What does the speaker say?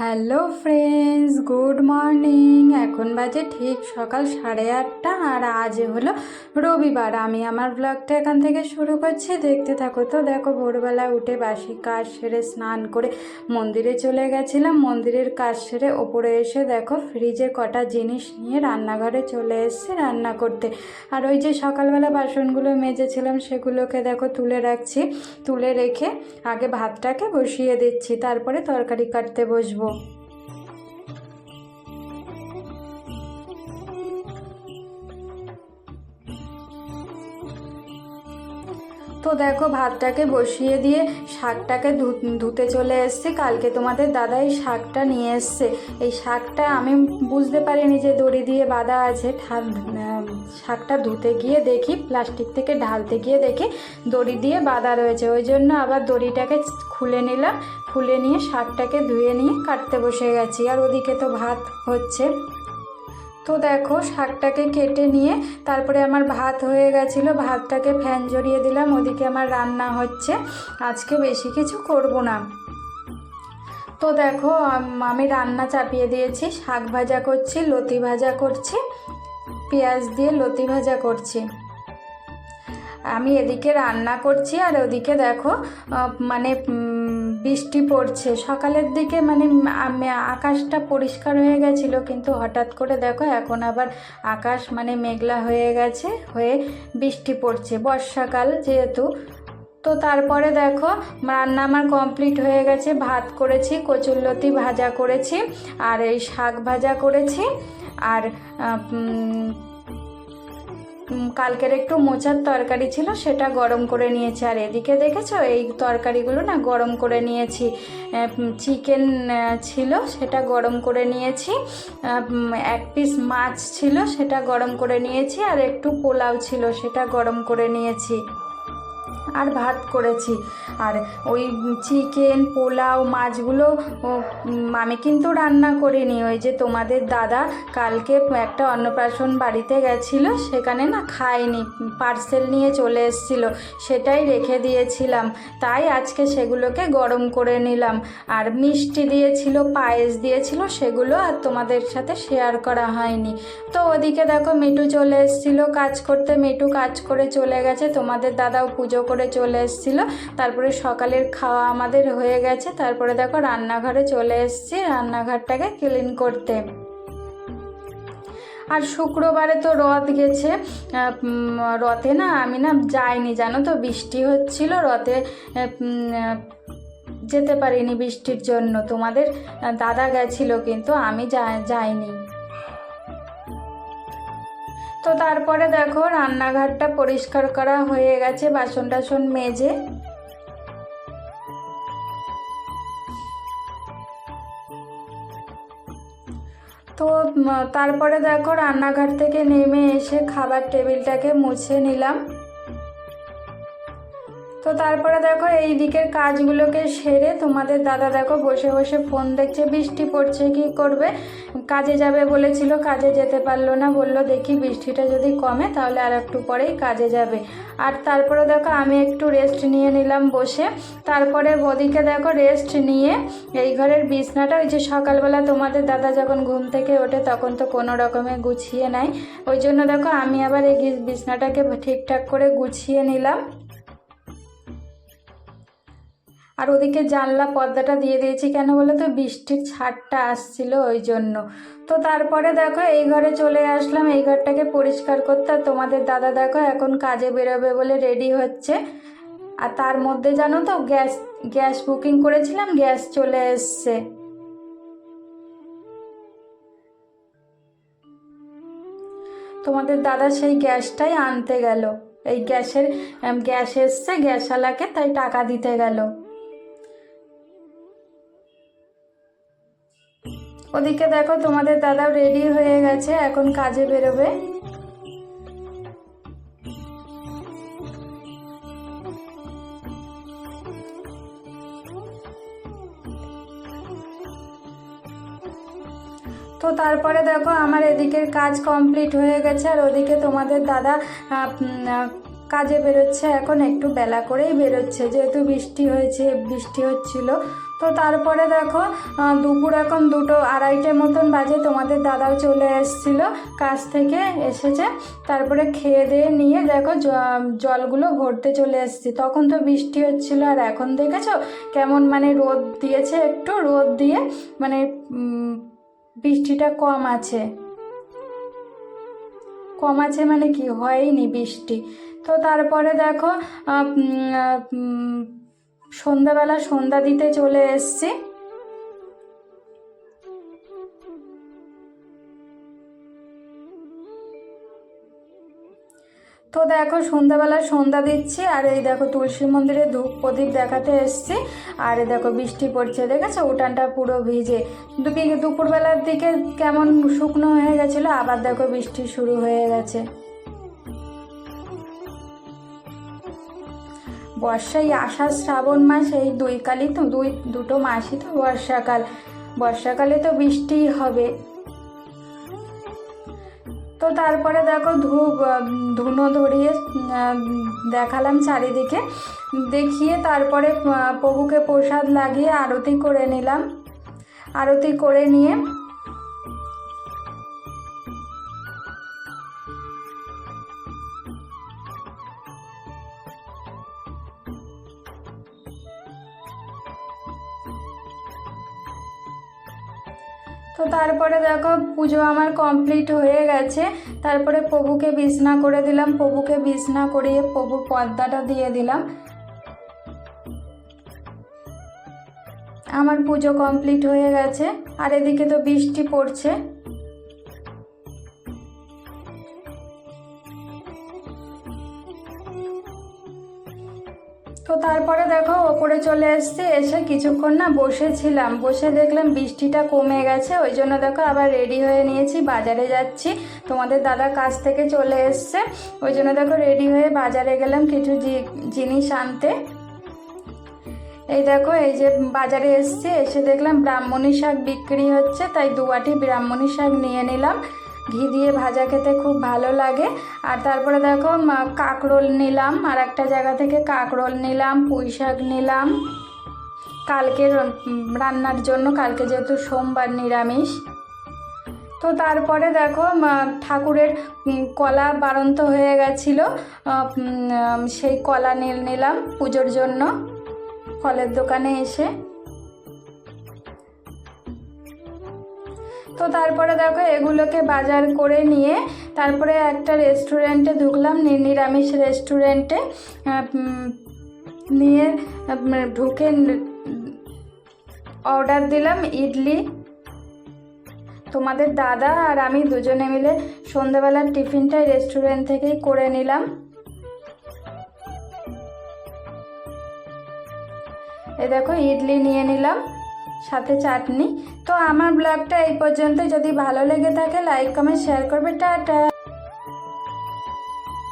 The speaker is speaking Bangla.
Hello friends, good morning. এখন বাজে ঠিক সকাল সাড়ে আটটা, আর আজ হলো রবিবার। আমি আমার ব্লগটা এখান থেকে শুরু করছি। দেখতে থাকো তো, দেখো ভোরবেলা উঠে বাসি কাজ সেরে স্নান করে মন্দিরে চলে গেছিলাম। মন্দিরের কাজ সেরে ওপরে এসে দেখো ফ্রিজে কটা জিনিস নিয়ে রান্নাঘরে চলে এসেছি রান্না করতে। আর ওই যে সকালবেলা বাসনগুলো মেজেছিলাম, সেগুলোকে দেখো তুলে রাখছি। তুলে রেখে আগে ভাতটাকে বসিয়ে দিচ্ছি, তারপরে তরকারি কাটতে বসবো। Hugo. তো দেখো ভাতটাকে বসিয়ে দিয়ে শাকটাকে ধুতে চলে এসছে। কালকে তোমাদের দাদা এই শাকটা নিয়ে এসছে। এই শাকটা আমি বুঝতে পারিনি যে দড়ি দিয়ে বাঁধা আছে। শাকটা ধুতে গিয়ে দেখি, প্লাস্টিক থেকে ঢালতে গিয়ে দেখি দড়ি দিয়ে বাঁধা রয়েছে। ওই জন্য আবার দড়িটাকে খুলে নিলাম। খুলে নিয়ে শাকটাকে ধুয়ে নিয়ে কাটতে বসে গেছি। আর ওদিকে তো ভাত হচ্ছে। তো দেখো শাকটাকে কেটে নিয়ে তারপরে আমার ভাত হয়ে গেছিল, ভাতটাকে ফ্যান জড়িয়ে দিলাম, ওদিকে আমার রান্না হচ্ছে। আজকে বেশি কিছু করব না। তো দেখো, আমি রান্না চাপিয়ে দিয়েছি, শাক ভাজা করছি, লতি ভাজা করছি, পেঁয়াজ দিয়ে লতি ভাজা করছি। আমি এদিকে রান্না করছি আর ওদিকে দেখো মানে বৃষ্টি পড়ছে। সকালের দিকে মানে আকাশটা পরিষ্কার হয়ে গেছিল, কিন্তু হঠাৎ করে দেখো এখন আবার আকাশ মানে মেঘলা হয়ে গেছে, হয়ে বৃষ্টি পড়ছে। বর্ষাকাল যেহেতু, তো তারপরে দেখো রান্না আমার কমপ্লিট হয়ে গেছে। ভাত করেছি কচুরলতি ভাজা করেছি, আর এই শাক ভাজা করেছি, আর কালকের একটু মোচার তরকারি ছিল, সেটা গরম করে নিয়েছি। আর এদিকে দেখেছ, এই তরকারিগুলো না গরম করে নিয়েছি। চিকেন ছিল, সেটা গরম করে নিয়েছি। এক পিস মাছ ছিল, সেটা গরম করে নিয়েছি। আর একটু পোলাও ছিল, সেটা গরম করে নিয়েছি। আর ভাত করেছি। আর ওই চিকেন পোলাও, মাছগুলো আমি কিন্তু রান্না করিনি। ওই যে তোমাদের দাদা কালকে একটা অন্নপ্রাশন বাড়িতে গেছিল, সেখানে না খায়নি পার্সেল নিয়ে চলে এসেছিল, সেটাই রেখে দিয়েছিলাম। তাই আজকে সেগুলোকে গরম করে নিলাম। আর মিষ্টি দিয়েছিল, পায়েস দিয়েছিল, সেগুলো আর তোমাদের সাথে শেয়ার করা হয়নি। তো ওদিকে দেখো মিটু চলে এসেছিল, কাজ করতে মিটু কাজ করে চলে গেছে। তোমাদের দাদাও পুজো করে চলে এসেছিল। তারপরে সকালের খাওয়া আমাদের হয়ে গেছে। তারপরে দেখো রান্নাঘরে চলে এসেছি রান্নাঘরটাকে ক্লিন করতে। আর শুক্রবারে তো রথ গেছে। রথে না আমি না যাইনি, জানো তো? বৃষ্টি হচ্ছিল, রথে যেতে পারিনি বৃষ্টির জন্য। তোমাদের দাদা গেছিল কিন্তু আমি যাইনি। তো তারপরে দেখো রান্নাঘরটা পরিষ্কার করা হয়ে গেছে বাসন টাসন মেজে। তো তারপরে দেখো রান্নাঘর থেকে নেমে এসে খাবার টেবিলটাকে মুছে নিলাম। তো তারপরে দেখো এই দিকের কাজগুলোকে সেরে তোমাদের দাদা দেখো বসে বসে ফোন দেখছে, বৃষ্টি পড়ছে, কি করবে? কাজে যাবে বলেছিল, কাজে যেতে পারল না, বলল দেখি বৃষ্টিটা যদি কমে তাহলে আর একটু পরেই কাজে যাবে। আর তারপরে দেখো আমি একটু রেস্ট নিয়ে নিলাম বসে। তারপরে ওদিকে দেখো রেস্ট নিয়ে এই ঘরের বিছনাটা, ওই যে সকালবেলা তোমাদের দাদা যখন ঘুম থেকে ওঠে তখন তো কোনো রকমে গুছিয়ে নেয়। ওই জন্য দেখো আমি আবার এই বিছনাটাকে ঠিকঠাক করে গুছিয়ে নিলাম। আর ওদিকে জানলা পর্দাটা দিয়ে দিয়েছি কেন বলো তো? বৃষ্টির ছাড়টা আসছিল ওই জন্য। তো তারপরে দেখো, এই ঘরে চলে আসলাম। এই ঘরটাকে পরিষ্কার করতে। আর তোমাদের দাদা দেখো, এখন কাজে বেরোবে বলে রেডি হচ্ছে। আর তার মধ্যে জানো তো, গ্যাস গ্যাস বুকিং করেছিলাম, গ্যাস চলে এসছে। তোমাদের দাদা সেই গ্যাসটাই আনতে গেল। এই গ্যাসের, গ্যাস এসছে, গ্যাসওয়ালাকে তাই টাকা দিতে গেল। ওদিকে দেখো, তোমাদের দাদাও রেডি হয়ে গেছে, এখন কাজে বেরোবে। তো তারপরে দেখো, আমার এদিকের কাজ কমপ্লিট হয়ে গেছে, আর ওদিকে তোমাদের দাদা কাজে বেরোচ্ছে, এখন একটু বেলা করেই বেরোচ্ছে। যেহেতু বৃষ্টি হয়েছে, বৃষ্টি হচ্ছিল তো তারপরে দেখো দুপুর এখন দুটো আড়াইটে মতন বাজে, তোমাদের দাদাও চলে এসেছিল, কাজ থেকে এসেছে। তারপরে খেয়ে দিয়ে নিয়ে দেখো জলগুলো ভরতে চলে এসেছি। তখন তো বৃষ্টি হচ্ছিল, আর এখন দেখেছ, কেমন মানে রোদ দিয়েছে একটু, রোদ দিয়ে মানে বৃষ্টিটা কম আছে। কম আছে মানে কি, হয়নি বৃষ্টি। তো তারপরে দেখো সন্ধ্যাবেলা সন্ধ্যা দিতে চলে এসছি। তো দেখো সন্ধ্যাবেলা সন্ধ্যা দিচ্ছি, আর এই দেখো তুলসী মন্দিরে ধূপ প্রদীপ দেখাতে এসছি, আর দেখো বৃষ্টি পড়ছে, দেখেছ? উঠানটা পুরো ভিজে। দুপি- দুপুরবেলার দিকে কেমন শুকনো হয়ে গেছিল, আবার দেখো বৃষ্টি শুরু হয়ে গেছে। বর্ষায় আষাঢ় শ্রাবণ মাস এই দুই কালই তো, দুই, দুটো মাসই তো বর্ষাকাল। বর্ষাকালে তো বৃষ্টিই হবে। তো তারপরে দেখো ধূপ, ধুনো ধরিয়ে দেখালাম চারিদিকে। দেখিয়ে তারপরে প্রভুকে প্রসাদ লাগিয়ে আরতি করে নিলাম। আরতি করে নিয়ে তারপরে দেখো পুজো আমার কমপ্লিট হয়ে গেছে। তারপরে প্রভুকে বিছনা করে দিলাম। প্রভুকে বিছনা করিয়ে প্রভুর পর্দাটা দিয়ে দিলাম। আমার পুজো কমপ্লিট হয়ে গেছে। আর এদিকে তো বৃষ্টি পড়ছে। তো তারপরে দেখো ওপরে চলে এসেছি, এসে কিছুক্ষণ না বসেছিলাম বসে দেখলাম বৃষ্টিটা কমে গেছে, ওই জন্য দেখো আবার রেডি হয়ে নিয়েছি, বাজারে যাচ্ছি। তোমাদের দাদা কাছ থেকে চলে এসছে, ওই জন্য দেখো রেডি হয়ে বাজারে গেলাম কিছু জিনিস আনতে। এই দেখো, এই যে বাজারে এসছি, এসে দেখলাম ব্রাহ্মণী শাক বিক্রি হচ্ছে, তাই দুয়াটি ব্রাহ্মণী শাক নিয়ে নিলাম। ঘি দিয়ে ভাজা খেতে খুব ভালো লাগে। আর তারপরে দেখো কাঁকরোল নিলাম। আর একটা জায়গা থেকে কাঁকরোল নিলাম, পুঁই শাক নিলাম। কালকে রান্নার জন্য, কালকে যেহেতু সোমবার নিরামিষ। তো তারপরে দেখো ঠাকুরের কলা বাড়ন্ত হয়ে গেছিল। সেই কলা নীল নিলাম পুজোর জন্য। ফলের দোকানে এসে। তো তারপরে দেখো এগুলোকে বাজার করে নিয়ে তারপরে একটা রেস্টুরেন্টে ঢুকলাম, নিরামিষ রেস্টুরেন্টে নিয়ে ঢুকে অর্ডার দিলাম ইডলি। তোমাদের দাদা আর আমি দুজনে মিলে সন্ধ্যাবেলার টিফিনটা রেস্টুরেন্ট থেকেই করে নিলাম। এ দেখো ইডলি নিয়ে নিলাম। সাথে চাটনি। তো আমার ব্লগটা এই পর্যন্ত যদি ভালো লেগে থাকে লাইক কমেন্ট শেয়ার করবে। টাটা।